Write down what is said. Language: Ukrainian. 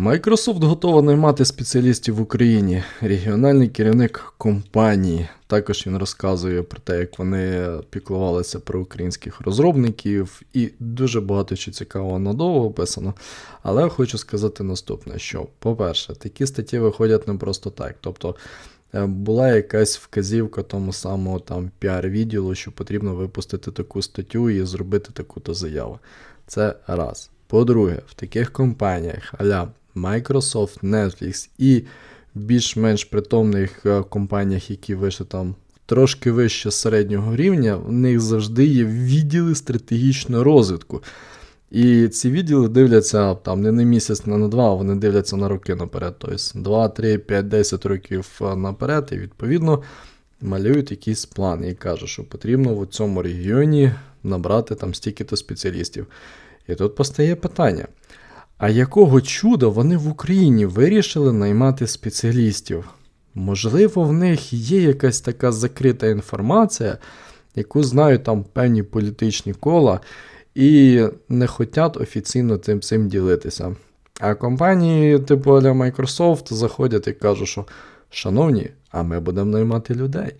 Microsoft готова наймати спеціалістів в Україні. Регіональний керівник компанії. Також він розказує про те, як вони піклувалися про українських розробників, і дуже багато що цікавого надовго описано. Але хочу сказати наступне: що, по-перше, такі статті виходять не просто так. Тобто е, була якась вказівка тому самому там піар-відділу, що потрібно випустити таку статтю і зробити таку-то заяву. Це раз. По-друге, в таких компаніях а-ля Microsoft, Netflix і більш-менш притомних е, компаніях, які вийшли там трошки вище середнього рівня, в них завжди є відділи стратегічного розвитку. І ці відділи дивляться там не на місяць, не на два, а вони дивляться на роки наперед. Тобто 2, 3, 5, 10 років е, наперед, і відповідно малюють якийсь план і кажуть, що потрібно в цьому регіоні набрати там стільки-то спеціалістів. І тут постає питання: а якого чуда вони в Україні вирішили наймати спеціалістів? Можливо, в них є якась така закрита інформація, яку знають там певні політичні кола, і не хочуть офіційно цим цим ділитися. А компанії, типу для Microsoft, заходять і кажуть, що шановні, а ми будемо наймати людей.